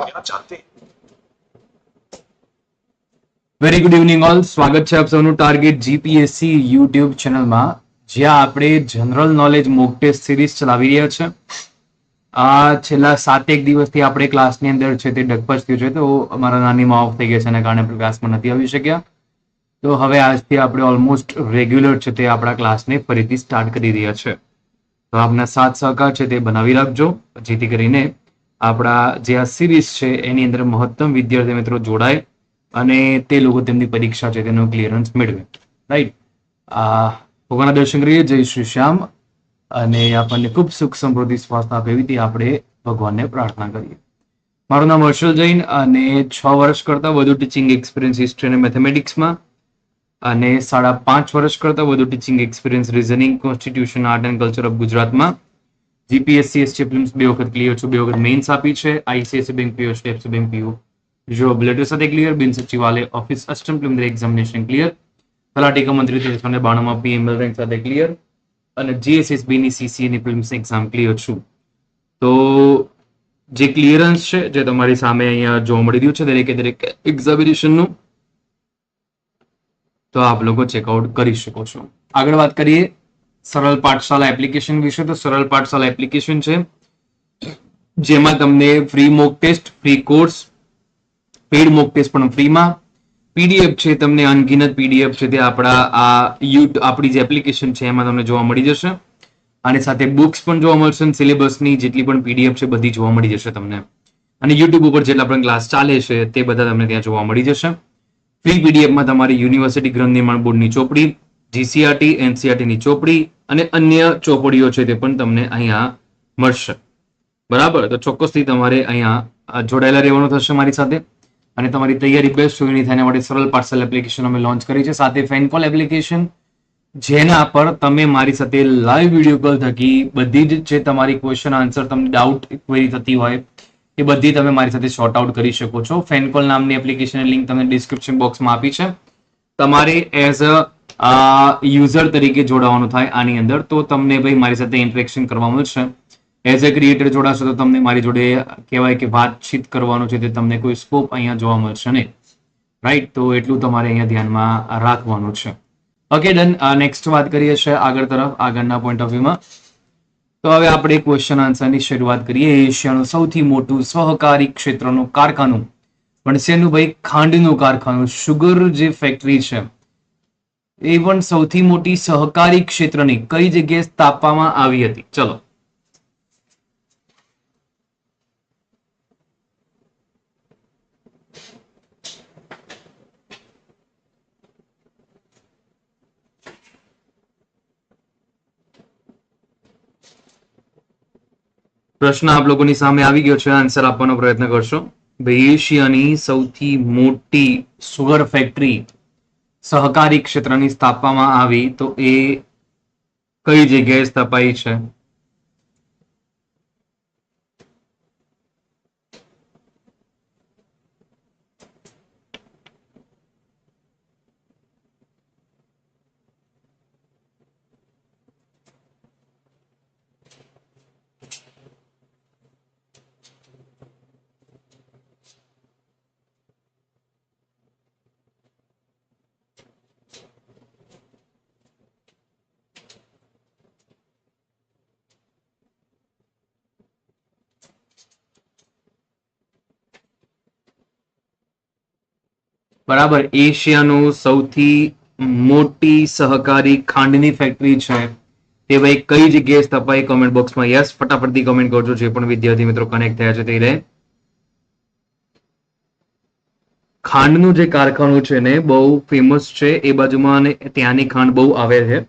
क्या चाहते हैं વેરી ગુડ ઇવનિંગ ઓલ સ્વાગત છે આપ સૌનું ટાર્ગેટ જીપીએસસી યુટ્યુબ ચેનલમાં જ્યાં આપણે general knowledge mock test series ચલાવી રહ્યા છે આ છેલ્લા સાતેક દિવસથી આપણે ક્લાસની અંદર છે તે ડગપચ થયું છે તો અમારા નાનીમાં ઓફ થઈ ગયા છે એના કારણે આપણે ક્લાસમાં નથી આવી શક્યા તો હવે આજથી આપણે ઓલમોસ્ટ રેગ્યુલર છે તે આપણા ક્લાસને ફરીથી સ્ટાર્ટ કરી રહ્યા છે તો આપના સાથ સહકાર છે તે બનાવી રાખજો જેથી કરીને આપણા જે આ સિરીઝ છે, એની અંદર મહત્તમ વિદ્યાર્થી મિત્રો જોડાય અને તે લોકો તેમની પરીક્ષા છે, તેનું ક્લિયરન્સ મેળવે. રાઈટ આ, ભગવાનના દર્શન કરીએ. જય શ્રી શ્યામ. અને આપણને ખૂબ સુખ સમૃદ્ધિ, સ્વાસ્થ્ય, આપે એવી આપણે ભગવાનને પ્રાર્થના કરીએ. મારું નામ હર્ષલ જૈન અને છ વર્ષ કરતાં વધુ ટીચિંગ એક્સપિરિયન્સ હિસ્ટ્રી અને મેથેમેટિક્સમાં અને સાડા પાંચ વર્ષ કરતાં વધુ teaching experience reasoning constitution art and culture of ગુજરાતમાં જીપીએસસી એસટી ફિલ્મ્સ બે વખત ક્લિયર છું, બે વખત મેઇન્સ આપી છે ICSC bank PO steps bank PO job letter સાથે ક્લિયર બિન સચિવાલય office assistant preliminary examination clear તલાટી મંત્રી તેરસો ને બાણુંમાં પીએમએલ રેન્ક સાથે ક્લિયર અને જીએસએસબીની સીસીએની પ્રિલિમ્સ એક્ઝામ ક્લિયર છું. તો જે ક્લિયરન્સ છે, જે તમારી સામે અહીંયા જોવા મળી રહ્યું છે દરેકે દરેક એક્ઝામિનેશનનું તો આપ લોકો ચેકઆઉટ કરી શકો છો. આગળ વાત કરીએ. સરળ પાઠશાળા એપ્લિકેશન વિશે તો સરળ પાઠશાળા એપ્લિકેશન છે. જેમાં તમને free mock test free course paid mock test પણ ફ્રીમાં પીડીએફ છે, તમને અનગિનત પીડીએફ છે, તે આપણા આ યુ આપણી જે એપ્લિકેશન છે, એમાં તમને જોવા મળી જશે. અને સાથે બુક્સ પણ જોવા મળશે સિલેબસની જેટલી પણ પીડીએફ છે, બધી જોવા મળી જશે તમને. અને યુટ્યુબ ઉપર જેટલા પણ ક્લાસ ચાલે છે, તે બધા તમને ત્યાં જોવા મળી જશે. ફ્રી પીડીએફમાં તમારી યુનિવર્સિટી ગ્રંથ નિર્માણ બોર્ડની ચોપડી જીસીઆરટી એનસીઆરટીની ચોપડી અને અન્ય ચોપડીઓ છે તે પણ તમને અહીંયા મળશે. બરાબર? તો ચોક્કસથી તમારે અહીંયા જોડાયેલા રહેવાનું થશે મારી સાથે. અને તમારી તૈયારી બેસ્ટ હોય થાય માટે સરળ પાર્સલ એપ્લિકેશન અમે લોન્ચ કરી છે. સાથે ફેનકોલ એપ્લિકેશન જેના પર તમે મારી સાથે લાઈવ વીડિયો કોલ થકી બધી જ જે તમારી ક્વેશ્ચન આન્સર તમને ડાઉટ ક્વેરી થતી હોય, એ બધી તમે મારી સાથે શોર્ટ આઉટ કરી શકો છો. ફેનકોલ નામની એપ્લિકેશનની લિંક તમને ડિસ્ક્રિપ્શન બોક્સમાં આપી છે. તમારે એઝ અ યુઝર તરીકે જોડાવાનું થાય આની અંદર. તો તમને ભાઈ મારી સાથે ઇન્ટરેક્શન કરવા મળશે એઝ અ ક્રિએટર જોડાશો તો તમને મારી જોડે કહેવાય કે વાતચીત કરવાનું છે તે તમને કોઈ સ્કોપ અહીંયા જોવા મળશે નહીં. રાઈટ તો એટલું તમારે અહીંયા ધ્યાનમાં રાખવાનું છે. ઓકે ડન નેક્સ્ટ વાત કરીએ છીએ આગળ તરફ, આગળના પોઈન્ટ ઓફ વ્યૂમાં તો હવે આપણે ક્વેશ્ચન આન્સરની શરૂઆત કરીએ. એશિયાનું સૌથી મોટું સહકારી ક્ષેત્રનું કારખાનું. પણ શેનું ભાઈ? ખાંડનું કારખાનું. શુગર જે ફેક્ટરી છે. એ પણ સૌથી મોટી સહકારી ક્ષેત્રની, કઈ જગ્યાએ સ્થાપવામાં આવી હતી? ચલો. પ્રશ્ન આપ લોકોની સામે આવી ગયો છે. આન્સર આપવાનો પ્રયત્ન કરશો. ભાઈ એશિયાની સૌથી મોટી સુગર ફેક્ટરી સહકારી ક્ષેત્રની સ્થાપવામાં આવી તો એ કઈ જગ્યાએ સ્થપાઈ છે? બરાબર, એશિયાનું સૌથી મોટી સહકારી ખાંડની ફેક્ટરી છે. તે ભાઈ કઈ જગ્યાએ સ્થપાઈ કોમેન્ટ બોક્સમાં યસ, ફટાફટથી કમેન્ટ કરજો, જે પણ વિદ્યાર્થી મિત્રો કનેક્ટ થયા છે તે રહે ખાંડનું જે કારખાનું છે ને, બહુ ફેમસ છે, એ બાજુમાં અને ત્યાંની ખાંડ બહુ આવે છે.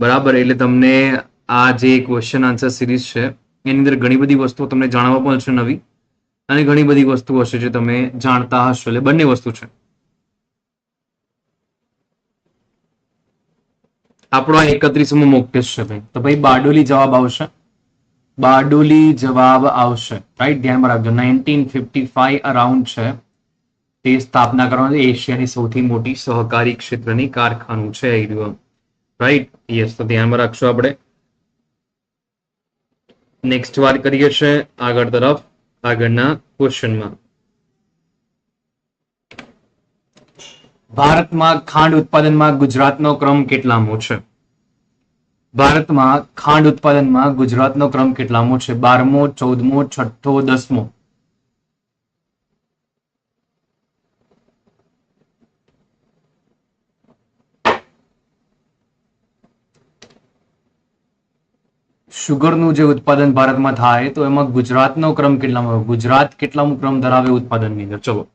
બરાબર, એટલે તમને આ જે ક્વેશ્ચન આન્સર સિરીઝ છે, એની અંદર ઘણી બધી વસ્તુઓ તમને જાણવા પણ છે નવી. અને ઘણી બધી વસ્તુઓ હશે જે તમે જાણતા હશો, એટલે બંને વસ્તુ છે. આપણો આ એકત્રીસમો મોક ટેસ્ટ છે ભાઈ. તો ભાઈ બારડોલી જવાબ આવશે. બારડોલી જવાબ આવશે. રાઈટ ધ્યાનમાં રાખજો. નાઇન્ટીન ફિફ્ટી ફાઈવ અરાઉન્ડ છે. તે સ્થાપના કરવાની એશિયાની સૌથી મોટી સહકારી ક્ષેત્રની કારખાનું છે રાઈટ યસ, તો ધ્યાનમાં રાખશું આપણે. નેક્સ્ટ વાત કરીએ છીએ આગળ તરફ, આગળના ક્વેશ્ચનમાં ભારતમાં ખાંડ ઉત્પાદનમાં ગુજરાતનો ક્રમ કેટલામો છે? ભારતમાં ખાંડ ઉત્પાદનમાં ગુજરાતનો ક્રમ કેટલામો છે? બારમો, ચૌદમો, છઠ્ઠો, દસમો? શુગરનું જે ઉત્પાદન ભારતમાં થાય તો એમાં ગુજરાતનો ક્રમ કેટલામાં? ગુજરાત કેટલામો ક્રમ ધરાવે ઉત્પાદનની અંદર? ચલો.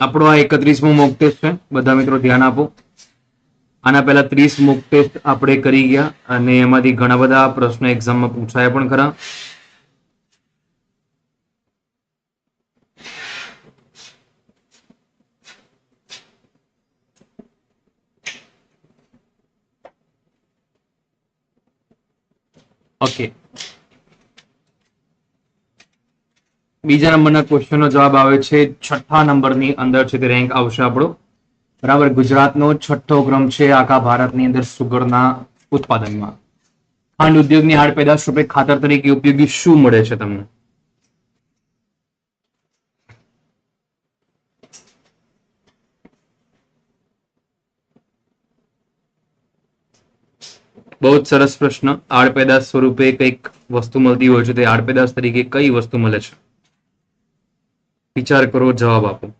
આપણો આ એકત્રીસમો મોક ટેસ્ટ છે. બધા મિત્રો ધ્યાન આપો. આના પહેલા ત્રીસ મોક ટેસ્ટ આપણે કરી ગયા અને એમાંથી ઘણા બધા પ્રશ્નો એક્ઝામમાં પૂછાયા પણ ખરા. ઓકે બીજા નંબરના ક્વેશ્ચનનો જવાબ આવે છે છઠ્ઠા નંબરની અંદર છે તે રેન્ક આવશે આપણો. બરાબર, ગુજરાતનો છઠ્ઠો ક્રમ છે આખા ભારતની અંદર સુગરના ઉત્પાદનમાં. ખાંડ ઉદ્યોગની હાડ પેદાશ રૂપે ખાતર તરીકે ઉપયોગી શું મળે છે તમને? બહુ જ સરસ પ્રશ્ન. આડપેદાશ સ્વરૂપે કંઈક વસ્તુ મળતી હોય છે, તે આડપેદાશ તરીકે કઈ વસ્તુ મળે છે? વિચાર કરો જવાબ આપો.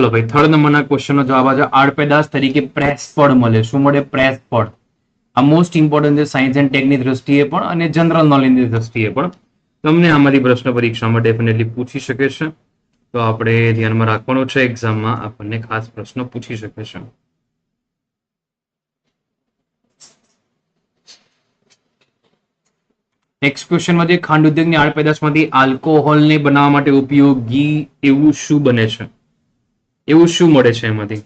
ચલો ભાઈ થર્ડ નંબરના ક્વેશ્ચનનો જવાબ આજે આડપેદાશ તરીકે પ્રેસ પડ મળે. શું મળે? પ્રેસ પડ આ મોસ્ટ ઇમ્પોર્ટન્ટ છે સાયન્સ એન્ડ ટેકની દ્રષ્ટિએ પણ અને જનરલ નોલેજની દ્રષ્ટિએ પણ. તમને આમાંથી પ્રશ્ન પરીક્ષામાં ડેફિનેટલી પૂછી શકે છે. તો આપણે ધ્યાનમાં રાખવાનું છે એક્ઝામમાં આપણને ખાસ પ્રશ્ન પૂછી શકે છે. નેક્સ્ટ ક્વેશ્ચનમાં જે ખાંડ ઉદ્યોગની આડપેદાશમાંથી આલ્કોહોલને બનાવવા માટે ઉપયોગી એવું શું બને છે? એવું શું મળે છે એમાંથી?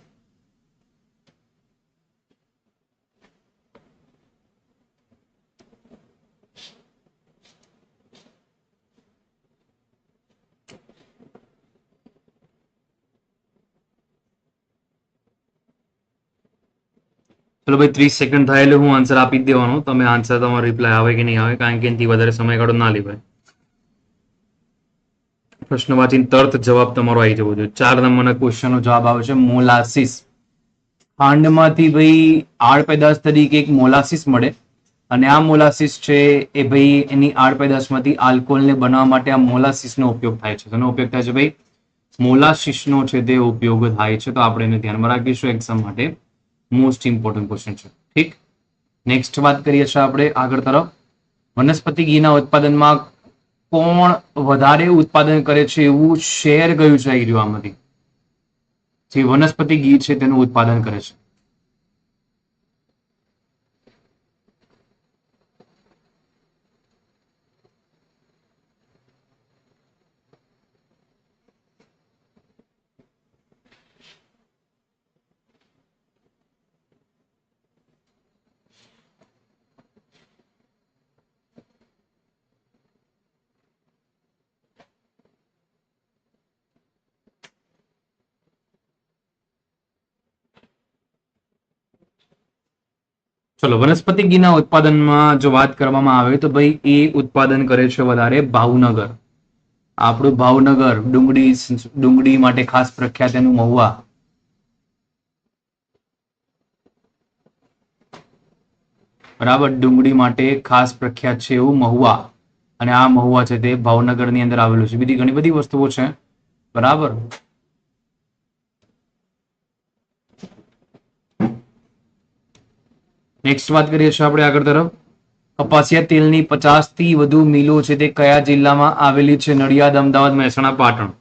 ચલો ભાઈ, ત્રીસ સેકન્ડ થાય એટલે હું આન્સર આપી દેવાનો. તમે આન્સર તમારો રિપ્લાય આવે કે નહીં આવે, કારણ કે એનાથી વધારે સમયગાળો ના લેવાય. પ્રશ્ન વાંચીને તરત જવાબ તમારો આવી જવો જોઈએ. ચાર નંબરના ક્વેશ્ચનનો જવાબ આવે છે, મોલાસિસ. ખાંડમાંથી ભાઈ આડ પેદાશ તરીકે એક મોલાસિસ મળે. અને આ મોલાસિસ છે એ ભાઈ એની આડ પેદાશમાંથી આલ્કોહોલને બનાવવા માટે આ મોલાસિસનો ઉપયોગ થાય છે. તેનો ઉપયોગ થાય છે ભાઈ? મોલાસિસનો છે તે ઉપયોગ થાય છે. તો આપણે એને ધ્યાનમાં રાખીશું એક્ઝામ માટે. મોસ્ટ ઇમ્પોર્ટન્ટ ક્વેશ્ચન છે. ઠીક? નેક્સ્ટ વાત કરીએ છીએ આપણે આગળ તરફ. વનસ્પતિ ઘીના ઉત્પાદનમાં કોણ વધારે ઉત્પાદન કરે છે એવું શેર કયું છે રહ્યું આમાંથી. જે વનસ્પતિ ગીર છે તેનું ઉત્પાદન કરે છે. ચલો, વનસ્પતિ ઘીના ઉત્પાદનમાં જો વાત કરવામાં આવે તો ભાઈ, એ ઉત્પાદન કરે છે વધારે ભાવનગર. આપણું ભાવનગર, ડુંગળી ડુંગળી માટે ખાસ પ્રખ્યાત એનું મહુવા. બરાબર, ડુંગળી માટે ખાસ પ્રખ્યાત છે એવું મહુવા. અને આ મહુવા છે તે ભાવનગરની અંદર આવેલું છે. બીજી ઘણી બધી વસ્તુઓ છે. બરાબર? નેક્સ્ટ વાત કરીએ છીએ આપણે આગળ તરફ. કપાસિયા તેલની પચાસથી વધુ મિલો છે તે કયા જિલ્લામાં આવેલી છે? નડિયાદ, અમદાવાદ, મહેસાણા, પાટણ.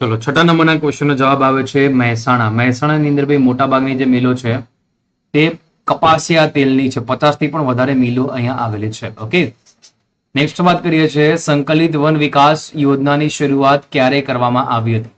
ચલો, છઠ્ઠા નંબરના ક્વેશ્ચનનો જવાબ આવે છે મહેસાણા. મહેસાણાની અંદર ભાઈ મોટા ભાગની જે મિલો છે, તે કપાસિયા તેલની છે. પચાસથી પણ વધારે મિલો અહીંયા આવેલી છે. ઓકે નેક્સ્ટ વાત કરીએ છીએ સંકલિત વન વિકાસ યોજનાની શરૂઆત ક્યારે કરવામાં આવી હતી?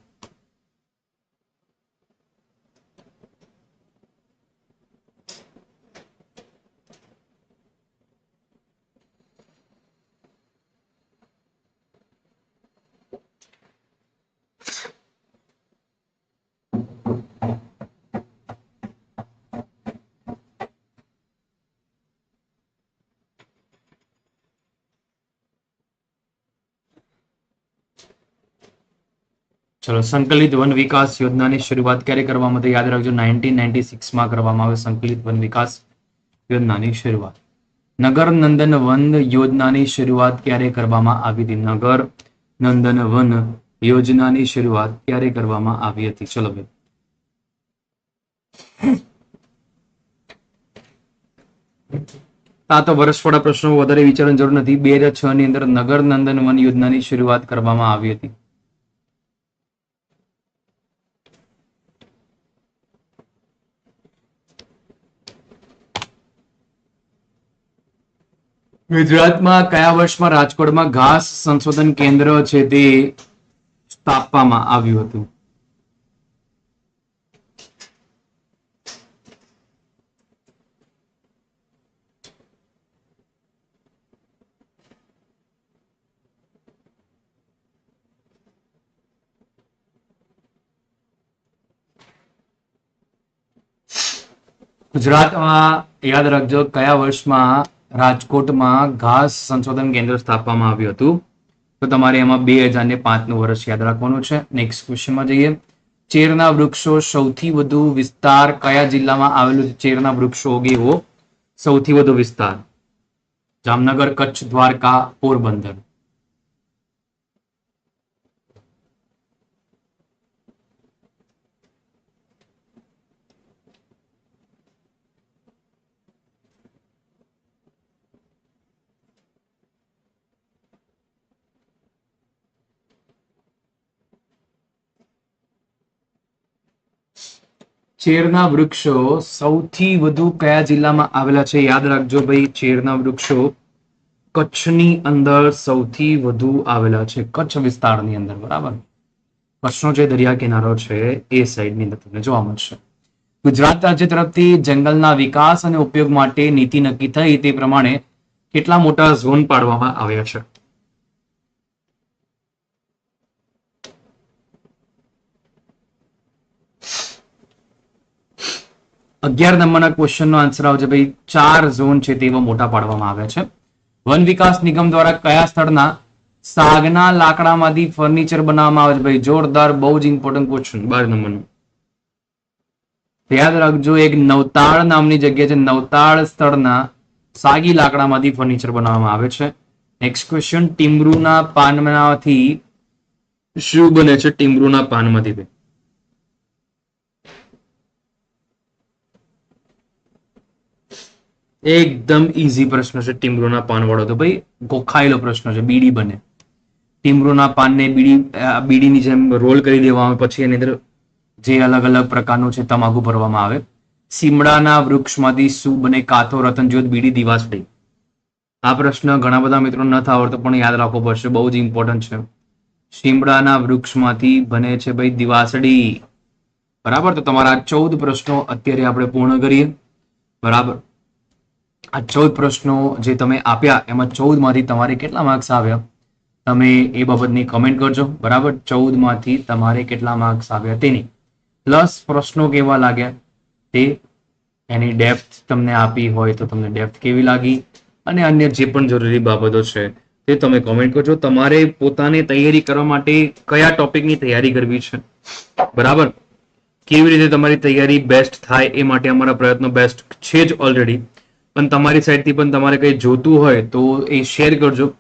સંકલિત વન વિકાસ યોજનાની શરૂઆત ક્યારે કરવામાં હતી યાદ રાખજો નાઇન્ટીન નાઇન્ટી સિક્સમાં કરવામાં આવે સંકલિત વન વિકાસ યોજનાની શરૂઆત. નગર નંદન વન યોજનાની શરૂઆત ક્યારે કરવામાં આવી હતી? નગર નંદન વન યોજનાની શરૂઆત ક્યારે કરવામાં આવી હતી? ચલો ભાઈ. આ તો વર્ષવાળા પ્રશ્નો વધારે વિચારવાની જરૂર નથી. બે હજાર છ ની અંદર નગર નંદન વન યોજનાની શરૂઆત કરવામાં આવી હતી. ગુજરાતમાં કયા વર્ષમાં રાજકોટમાં ઘાસ સંશોધન કેન્દ્ર છે તે સ્થાપવામાં આવ્યું હતું? ગુજરાતમાં યાદ રાખજો કયા વર્ષમાં રાજકોટમાં ઘાસ સંશોધન કેન્દ્ર સ્થાપવામાં આવ્યું હતું. તો તમારે એમાં બે હજાર ને પાંચનું વર્ષ યાદ રાખવાનું છે. નેક્સ્ટ ક્વેશ્ચનમાં જઈએ. ચેરના વૃક્ષો સૌથી વધુ વિસ્તાર કયા જિલ્લામાં આવેલું છે? ચેરના વૃક્ષો ઓગે એવો સૌથી વધુ વિસ્તાર? જામનગર, કચ્છ, દ્વારકા, પોરબંદર. ચેરના વૃક્ષો સૌથી વધુ કયા જિલ્લામાં આવેલા છે? યાદ રાખજો ભાઈ, ચેરના વૃક્ષો કચ્છની અંદર સૌથી વધુ આવેલા છે. કચ્છ વિસ્તારની અંદર, બરાબર? કચ્છનો જે દરિયા કિનારો છે, એ સાઈડની અંદર તમને જોવા મળશે. ગુજરાત રાજ્ય તરફથી જંગલના વિકાસ અને ઉપયોગ માટે નીતિ નક્કી થઈ તે પ્રમાણે કેટલા મોટા ઝોન પાડવામાં આવ્યા છે? અગિયાર નંબરના ક્વેશ્ચનનો આન્સર આવશે. ભાઈ, ચાર ઝોન છે તેવા મોટા પાડવામાં આવ્યા છે. વન વિકાસ નિગમ દ્વારા કયા સ્થળના સાગના લાકડામાંથી ફર્નિચર બનાવવામાં આવે છે? ભાઈ, જોરદાર, બહુ જ ઇમ્પોર્ટન્ટ ક્વેશ્ચન બાર નંબરનું. યાદ રાખજો, એક નવતાળ નામની જગ્યા છે. નવતાળ સ્થળના સાગી લાકડામાંથી ફર્નિચર બનાવવામાં આવે છે. નેક્સ્ટ ક્વેશ્ચન ટીમરૂના પાનમાંથી શું બને છે? ટીમરૂના પાનમાંથી, ભાઈ. એકદમ ઇઝી પ્રશ્ન છે ટીમરોના પાન વાળો. તો ભાઈ, ગોખાયેલો પ્રશ્ન છે, બીડી બને. ટીમરોના પાનને બીડી બીડીની જેમ રોલ કરી દેવામાં પછી એની અંદર જે અલગ અલગ પ્રકારનું છે તમાકુ ભરવામાં આવે. સીમડાના વૃક્ષમાંથી શું બને? કાથો રતનજ્યોત બીડી દિવાસળી આ પ્રશ્ન ઘણા બધા મિત્રો નથી આવડતો, પણ યાદ રાખવો પડશે, બહુ જ ઇમ્પોર્ટન્ટ છે. શીમડાના વૃક્ષમાંથી બને છે ભાઈ દિવાસળી. બરાબર? તો તમારા ચૌદ પ્રશ્નો અત્યારે આપણે પૂર્ણ કરીએ. બરાબર? આ ચૌદ પ્રશ્નો જે તમે આપ્યા, એમાં ચૌદમાંથી તમારે કેટલા માર્ક્સ આવ્યા? તમે એ બાબતની કમેન્ટ કરજો. બરાબર? ચૌદમાંથી તમારે કેટલા માર્ક્સ આવ્યા તેની? પ્લસ પ્રશ્નો કેવા લાગ્યા? તે એની ડેપ્થ તમને આપી હોય તો તમને ડેપ્થ કેવી લાગી? અને અન્ય જે પણ જરૂરી બાબતો છે, તે તમે કોમેન્ટ કરજો. તમારે પોતાની તૈયારી કરવા માટે કયા ટોપિકની તૈયારી કરવી છે? બરાબર? કેવી રીતે તમારી તૈયારી બેસ્ટ થાય એ માટે અમારા પ્રયત્નો બેસ્ટ છે જ ઓલરેડી પણ તમારી સાઈડથી પણ તમારે કંઈ જોતું હોય તો એ શેર કરજો.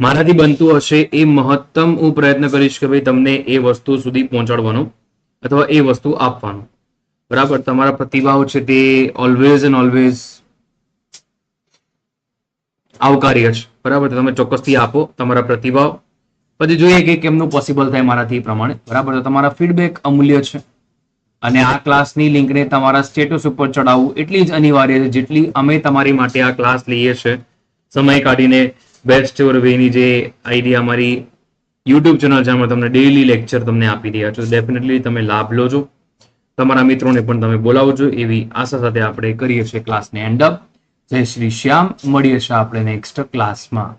મારાથી બનતું હશે એ મહત્તમ હું પ્રયત્ન કરીશ કે ભાઈ તમને એ વસ્તુ સુધી પહોંચાડવાનો અથવા એ વસ્તુ આપવાનો. બરાબર? તમારા પ્રતિભાવ છે તે ઓલવેઝ એન્ડ ઓલવેઝ આવકાર્ય છે. બરાબર? તમે ચોક્કસથી આપો તમારા પ્રતિભાવ. પછી જોઈએ કે કેમનું પોસિબલ થાય મારાથી પ્રમાણે. બરાબર? તો તમારા ફીડબેક અમૂલ્ય છે. અને આ ક્લાસની લિંકને તમારા સ્ટેટસ ઉપર ચડાવવું એટલી જ અનિવાર્ય છે, જેટલી અમે તમારી માટે આ ક્લાસ લઈએ છીએ સમય કાઢીને બેસ્ટ યોર વેની જે આઈડિયા અમારી યુટ્યુબ ચેનલ છે તમને ડેઈલી લેક્ચર તમને આપી રહ્યા છો. ડેફિનેટલી તમે લાભ લો છો તમારા મિત્રોને પણ તમે બોલાવજો, એવી આશા સાથે આપણે કરીએ છીએ ક્લાસને એન્ડ અપ જય શ્રી શ્યામ. મળીએ છીએ આપણે નેક્સ્ટ ક્લાસમાં